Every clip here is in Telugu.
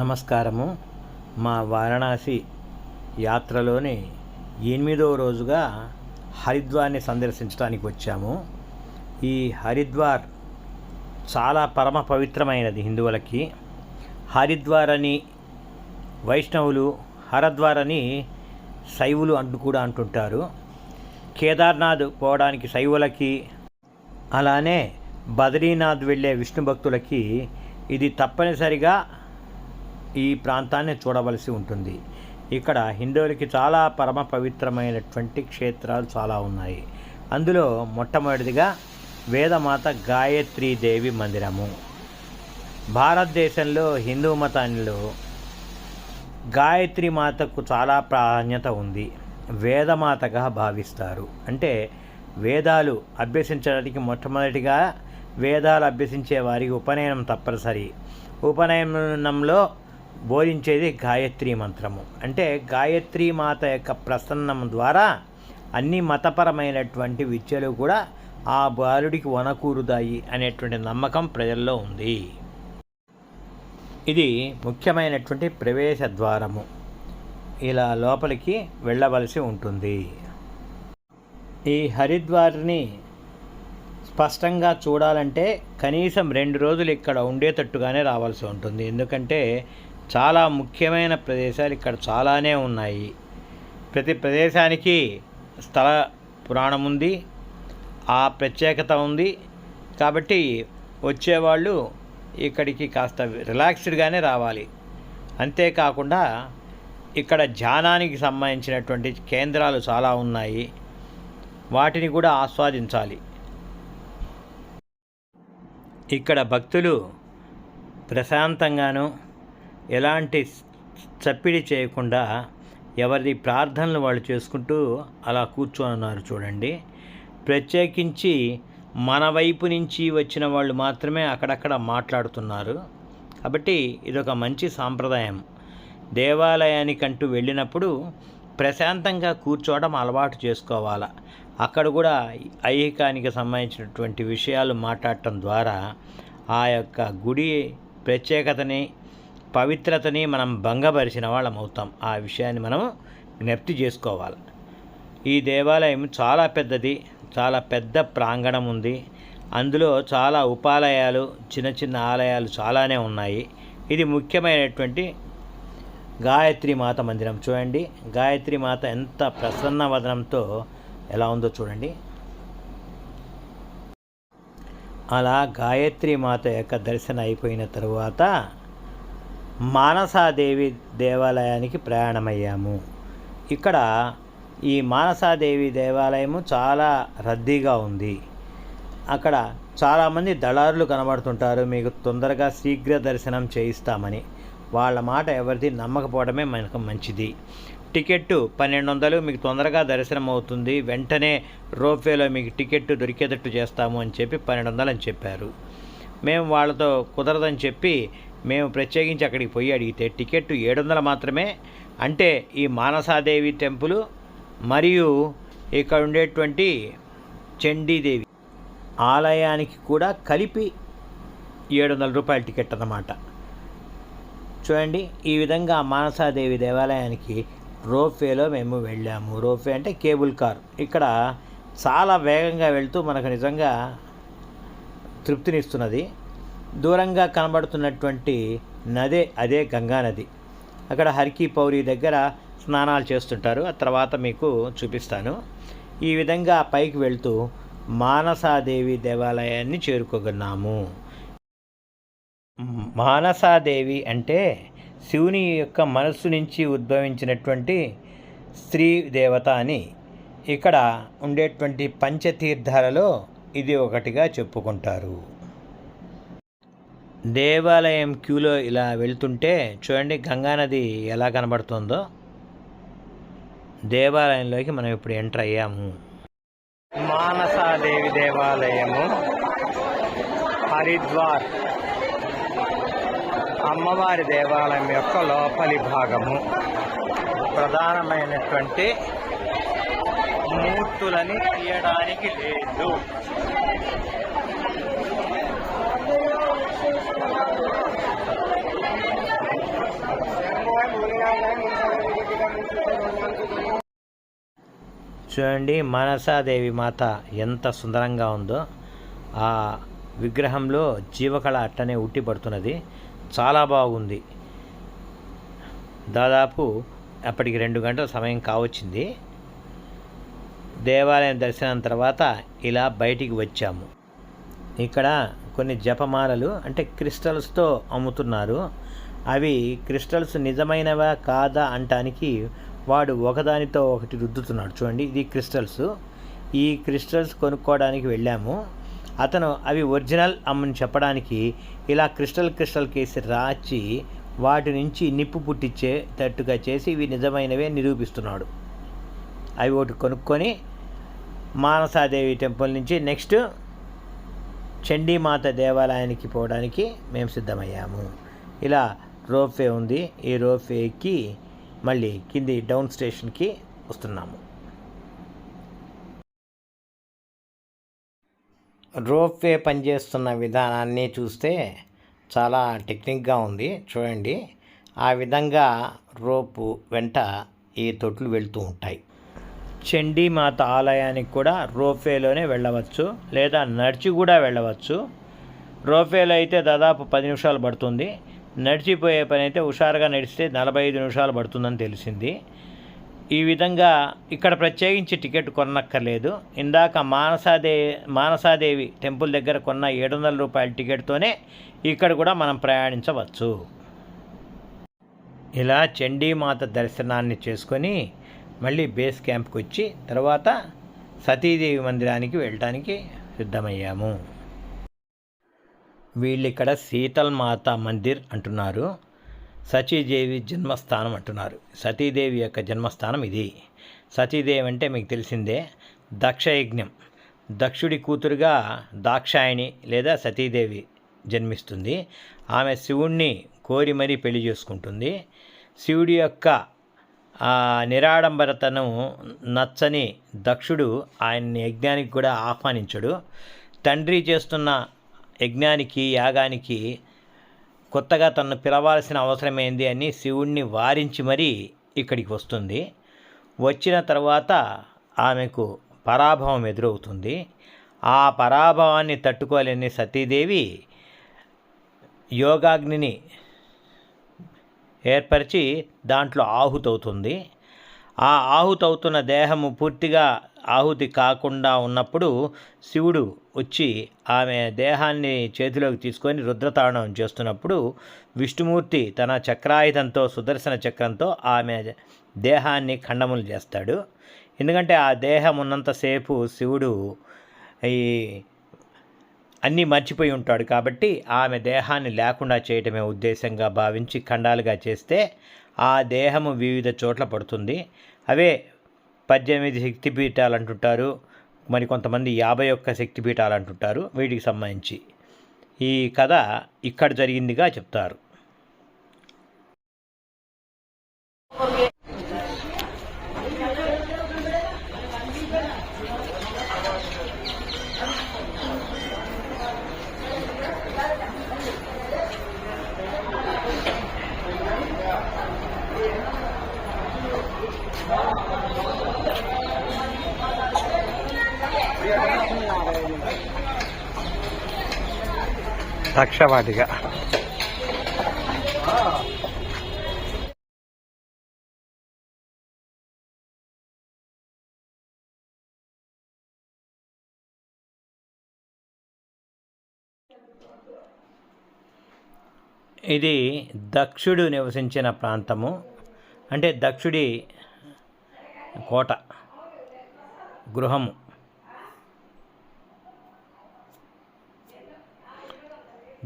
నమస్కారము. మా వారణాసి యాత్రలోని ఎనిమిదవ రోజుగా హరిద్వార్ని సందర్శించడానికి వచ్చాము. ఈ హరిద్వార్ చాలా పరమ పవిత్రమైనది హిందువులకి. హరిద్వార్ అని వైష్ణవులు హరద్వార్ అని శైవులు అంటూ కూడా అంటుంటారు. కేదార్నాథ్ పోవడానికి శైవులకి అలానే బద్రీనాథ్ వెళ్ళే విష్ణు భక్తులకి ఇది తప్పనిసరిగా ఈ ప్రాంతాన్ని చూడవలసి ఉంటుంది. ఇక్కడ హిందువులకి చాలా పరమ పవిత్రమైనటువంటి క్షేత్రాలు చాలా ఉన్నాయి. అందులో మొట్టమొదటిదిగా వేదమాత గాయత్రీదేవి మందిరము. భారతదేశంలో హిందూ మతంలో గాయత్రి మాతకు చాలా ప్రాధాన్యత ఉంది. వేదమాతగా భావిస్తారు. అంటే వేదాలు అభ్యసించడానికి మొట్టమొదటిగా వేదాలు అభ్యసించే వారికి ఉపనయనం తప్పనిసరి. ఉపనయనంలో బోధించేది గాయత్రి మంత్రము. అంటే గాయత్రి మాత యొక్క ప్రసన్నం ద్వారా అన్ని మతపరమైనటువంటి విద్యలు కూడా ఆ బాలుడికి వనకూరుతాయి అనేటువంటి నమ్మకం ప్రజల్లో ఉంది. ఇది ముఖ్యమైనటువంటి ప్రవేశ ద్వారము. ఇలా లోపలికి వెళ్ళవలసి ఉంటుంది. ఈ హరిద్వార్ని స్పష్టంగా చూడాలంటే కనీసం రెండు రోజులు ఇక్కడ ఉండేటట్టుగానే రావాల్సి ఉంటుంది. ఎందుకంటే చాలా ముఖ్యమైన ప్రదేశాలు ఇక్కడ చాలానే ఉన్నాయి. ప్రతి ప్రదేశానికి స్థల పురాణం ఉంది. ఆ ప్రత్యేకత ఉంది. కాబట్టి వచ్చేవాళ్ళు ఇక్కడికి కాస్త రిలాక్స్డ్గానే రావాలి. అంతేకాకుండా ఇక్కడ ధ్యానానికి సంబంధించినటువంటి కేంద్రాలు చాలా ఉన్నాయి. వాటిని కూడా ఆస్వాదించాలి. ఇక్కడ భక్తులు ప్రశాంతంగాను ఎలాంటి చప్పిడి చేయకుండా ఎవరి ప్రార్థనలు వాళ్ళు చేసుకుంటూ అలా కూర్చొని ఉన్నారు చూడండి. ప్రత్యేకించి మన వైపు నుంచి వచ్చిన వాళ్ళు మాత్రమే అక్కడక్కడ మాట్లాడుతున్నారు. కాబట్టి ఇదొక మంచి సాంప్రదాయం. దేవాలయానికంటూ వెళ్ళినప్పుడు ప్రశాంతంగా కూర్చోవడం అలవాటు చేసుకోవాలి. అక్కడ కూడా ఐహికానికి సంబంధించినటువంటి విషయాలు మాట్లాడటం ద్వారా ఆ యొక్క గుడి ప్రత్యేకతని పవిత్రతని మనం భంగపరిచిన వాళ్ళం అవుతాం. ఆ విషయాన్ని మనం జ్ఞప్తి చేసుకోవాలి. ఈ దేవాలయం చాలా పెద్దది చాలా పెద్ద ప్రాంగణం ఉంది. అందులో చాలా ఉపాలయాలు చిన్న చిన్న ఆలయాలు చాలానే ఉన్నాయి. ఇది ముఖ్యమైనటువంటి గాయత్రి మాత మందిరం. చూడండి గాయత్రి మాత ఎంత ప్రసన్న వదనంతో ఎలా ఉందో చూడండి. అలా గాయత్రి మాత యొక్క దర్శనం అయిపోయిన తరువాత మానసాదేవి దేవాలయానికి ప్రయాణమయ్యాము. ఇక్కడ ఈ మానసాదేవి దేవాలయము చాలా రద్దీగా ఉంది. అక్కడ చాలామంది దళారులు కనబడుతుంటారు మీకు తొందరగా శీఘ్ర దర్శనం చేయిస్తామని. వాళ్ళ మాట ఎవరిది నమ్మకపోవడమే మనకు మంచిది. టికెట్టు పన్నెండు వందలు మీకు తొందరగా దర్శనం అవుతుంది వెంటనే రోప్వేలో మీకు టికెట్ దొరికేటట్టు చేస్తాము అని చెప్పి పన్నెండు వందలు అని చెప్పారు. మేము వాళ్ళతో కుదరదని చెప్పి మేము ప్రత్యేకించి అక్కడికి పోయి అడిగితే టికెట్ ఏడు వందలు మాత్రమే. అంటే ఈ మానసాదేవి టెంపుల్ మరియు ఇక్కడ ఉండేటువంటి చండీదేవి ఆలయానికి కూడా కలిపి ఏడు వందల రూపాయల టికెట్ అన్నమాట. చూడండి ఈ విధంగా మానసాదేవి దేవాలయానికి రోప్వేలో మేము వెళ్ళాము. రోప్వే అంటే కేబుల్ కార్. ఇక్కడ చాలా వేగంగా వెళ్తూ మనకు నిజంగా తృప్తినిస్తున్నది. దూరంగా కనబడుతున్నటువంటి నదే అదే గంగా నది. అక్కడ హర్కీ పౌరి దగ్గర స్నానాలు చేస్తుంటారు. ఆ తర్వాత మీకు చూపిస్తాను. ఈ విధంగా పైకి వెళ్తూ మానసాదేవి దేవాలయాన్ని చేరుకోగన్నాము. మానసాదేవి అంటే శివుని యొక్క మనస్సు నుంచి ఉద్భవించినటువంటి స్త్రీ దేవత అని ఇక్కడ ఉండేటువంటి పంచతీర్థాలలో ఇది ఒకటిగా చెప్పుకుంటారు. దేవాలయం క్యూలో ఇలా వెళ్తుంటే చూడండి గంగానది ఎలా కనబడుతుందో. దేవాలయంలోకి మనం ఇప్పుడు ఎంటర్ అయ్యాము. మానసాదేవి దేవాలయము హరిద్వార్ అమ్మవారి దేవాలయం యొక్క లోపలి భాగము. ప్రధానమైనటువంటి మూర్తులని తీయడానికి లేదు. చూడండి మానసాదేవి మాత ఎంత సుందరంగా ఉందో. ఆ విగ్రహంలో జీవకళ అట్టనే ఉట్టిపడుతున్నది చాలా బాగుంది. దాదాపు అప్పటికి రెండు గంటల సమయం కావచ్చింది. దేవాలయం దర్శనం తర్వాత ఇలా బయటికి వచ్చాము. ఇక్కడ కొన్ని జపమాలలు అంటే క్రిస్టల్స్తో అమ్ముతున్నారు. అవి క్రిస్టల్స్ నిజమైనవా కాదా అంటానికి వాడు ఒకదానితో ఒకటి రుద్దుతున్నాడు. చూడండి ఇది క్రిస్టల్స్. ఈ క్రిస్టల్స్ కొనుక్కోవడానికి వెళ్ళాము. అతను అవి ఒరిజినల్ అమ్మని చెప్పడానికి ఇలా క్రిస్టల్ క్రిస్టల్ కేసి రాచి వాటి నుంచి నిప్పు పుట్టించే తట్టుగా చేసి ఇవి నిజమైనవే నిరూపిస్తున్నాడు. అవి ఒకటి కొనుక్కొని మానసాదేవి టెంపుల్ నుంచి నెక్స్ట్ చండీమాత దేవాలయానికి పోవడానికి మేము సిద్ధమయ్యాము. ఇలా రోప్వే ఉంది. ఈ రోప్వే ఎక్కి మళ్ళీ కింది డౌన్ స్టేషన్కి వస్తున్నాము. రోప్వే పనిచేస్తున్న విధానాన్ని చూస్తే చాలా టెక్నిక్గా ఉంది. చూడండి. ఆ విధంగా రోపు వెంట ఈ తొట్లు వెళ్తూ ఉంటాయి. చండీమాత ఆలయానికి కూడా రోప్వేలోనే వెళ్ళవచ్చు లేదా నడిచి కూడా వెళ్ళవచ్చు. రోప్వేలో అయితే దాదాపు పది నిమిషాలు పడుతుంది. నడిచిపోయే పని అయితే హుషారుగా నడిస్తే నలభై ఐదు నిమిషాలు పడుతుందని తెలిసింది. ఈ విధంగా ఇక్కడ ప్రత్యేకించి టికెట్ కొనక్కర్లేదు. ఇందాక మానసాదే మానసాదేవి టెంపుల్ దగ్గర కొన్న ఏడు వందల రూపాయల టికెట్తోనే ఇక్కడ కూడా మనం ప్రయాణించవచ్చు. ఇలా చండీమాత దర్శనాన్ని చేసుకొని మళ్ళీ బేస్ క్యాంప్కి వచ్చి తర్వాత సతీదేవి మందిరానికి వెళ్ళటానికి సిద్ధమయ్యాము. వీళ్ళు ఇక్కడ శీతల్ మాత మందిర్ అంటున్నారు. సతీదేవి జన్మస్థానం అంటున్నారు. సతీదేవి యొక్క జన్మస్థానం ఇది. సతీదేవి అంటే మీకు తెలిసిందే దక్షయజ్ఞం. దక్షుడి కూతురుగా దాక్షాయణి లేదా సతీదేవి జన్మిస్తుంది. ఆమె శివుణ్ణి కోరి మరీ పెళ్ళి చేసుకుంటుంది. శివుడి యొక్క నిరాడంబరతను నచ్చని దక్షుడు ఆయన్ని యజ్ఞానికి కూడా ఆహ్వానించడు. తండ్రి చేస్తున్న యజ్ఞానికి యాగానికి కొత్తగా తనను పిలవాల్సిన అవసరమైంది అని శివుణ్ణి వారించి మరీ ఇక్కడికి వస్తుంది. వచ్చిన తర్వాత ఆమెకు పరాభవం ఎదురవుతుంది. ఆ పరాభవాన్ని తట్టుకోలేని సతీదేవి యోగాగ్నిని ఏర్పరిచి దాంట్లో ఆహుతవుతుంది ఆ ఆహుతవుతున్న దేహము పూర్తిగా ఆహుతి కాకుండా ఉన్నప్పుడు శివుడు వచ్చి ఆమె దేహాన్ని చేతిలోకి తీసుకొని రుద్రతాణం చేస్తున్నప్పుడు విష్ణుమూర్తి తన చక్రాయుధంతో సుదర్శన చక్రంతో ఆమె దేహాన్ని ఖండములు చేస్తాడు. ఎందుకంటే ఆ దేహం ఉన్నంతసేపు శివుడు ఈ అన్నీ మర్చిపోయి ఉంటాడు కాబట్టి ఆమె దేహాన్ని లేకుండా చేయటమే ఉద్దేశంగా భావించి ఖండాలుగా చేస్తే ఆ దేహము వివిధ చోట్ల పడుతుంది. అవే పద్దెనిమిది శక్తిపీఠాలు అంటుంటారు మరి కొంతమంది యాభై ఒక్క శక్తిపీఠాలు అంటుంటారు వీటికి సంబంధించి. ఈ కథ ఇక్కడ జరిగిందిగా చెప్తారు. లక్షవాదిగా ఇది దక్షుడు నివసించిన ప్రాంతము. అంటే దక్షుడి కోట గృహము.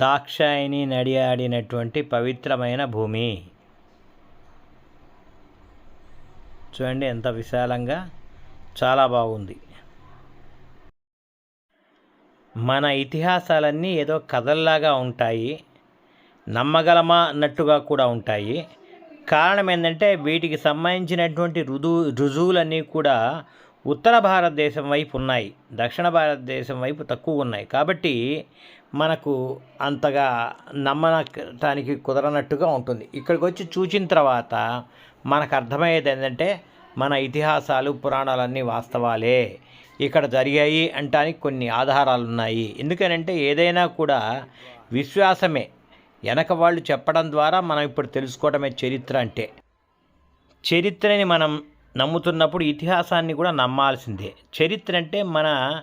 దాక్షాయిని నడియాడినటువంటి పవిత్రమైన భూమి. చూడండి ఎంత విశాలంగా చాలా బాగుంది. మన ఇతిహాసాలన్నీ ఏదో కథల్లాగా ఉంటాయి నమ్మగలమా అన్నట్టుగా కూడా ఉంటాయి. కారణం ఏంటంటే వీటికి సంబంధించినటువంటి రుజువు రుజువులన్నీ కూడా ఉత్తర భారతదేశం వైపు ఉన్నాయి దక్షిణ భారతదేశం వైపు తక్కువ ఉన్నాయి. కాబట్టి మనకు అంతగా నమ్మటానికి కుదరనట్టుగా ఉంటుంది. ఇక్కడికి వచ్చి చూచిన తర్వాత మనకు అర్థమయ్యేది ఏంటంటే మన ఇతిహాసాలు పురాణాలన్నీ వాస్తవాలే. ఇక్కడ జరిగాయి అంటానికి కొన్ని ఆధారాలు ఉన్నాయి ఎందుకనంటే ఏదైనా కూడా విశ్వాసమే. వెనక వాళ్ళు చెప్పడం ద్వారా మనం ఇప్పుడు తెలుసుకోవడమే చరిత్ర అంటే. చరిత్రని మనం నమ్ముతున్నప్పుడు ఇతిహాసాన్ని కూడా నమ్మాల్సిందే. చరిత్ర అంటే మన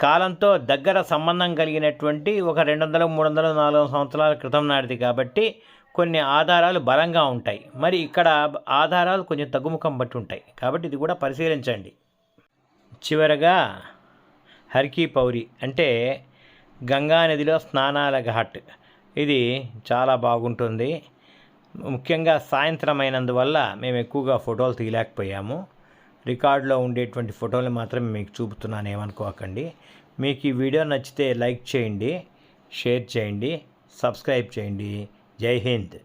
కాలంతో దగ్గర సంబంధం కలిగినటువంటి ఒక రెండు వందల మూడు వందల నాలుగు సంవత్సరాల క్రితం నాటిది కాబట్టి కొన్ని ఆధారాలు బలంగా ఉంటాయి. మరి ఇక్కడ ఆధారాలు కొంచెం తగ్గుముఖం బట్టి ఉంటాయి. కాబట్టి ఇది కూడా పరిశీలించండి. చివరగా హర్కీ పౌరి అంటే గంగా నదిలో స్నానాల ఘాట్. ఇది చాలా బాగుంటుంది. ముఖ్యంగా సాయంత్రం అయినందువల్ల మేము ఎక్కువగా ఫోటోలు తీయలేకపోయాము. రికార్డులో ఉండేటువంటి ఫోటోలు మాత్రమే మీకు చూపుతున్నాను ఏమనుకోకండి. మీకు ఈ వీడియో నచ్చితే లైక్ చేయండి షేర్ చేయండి సబ్స్క్రైబ్ చేయండి. జై హింద్.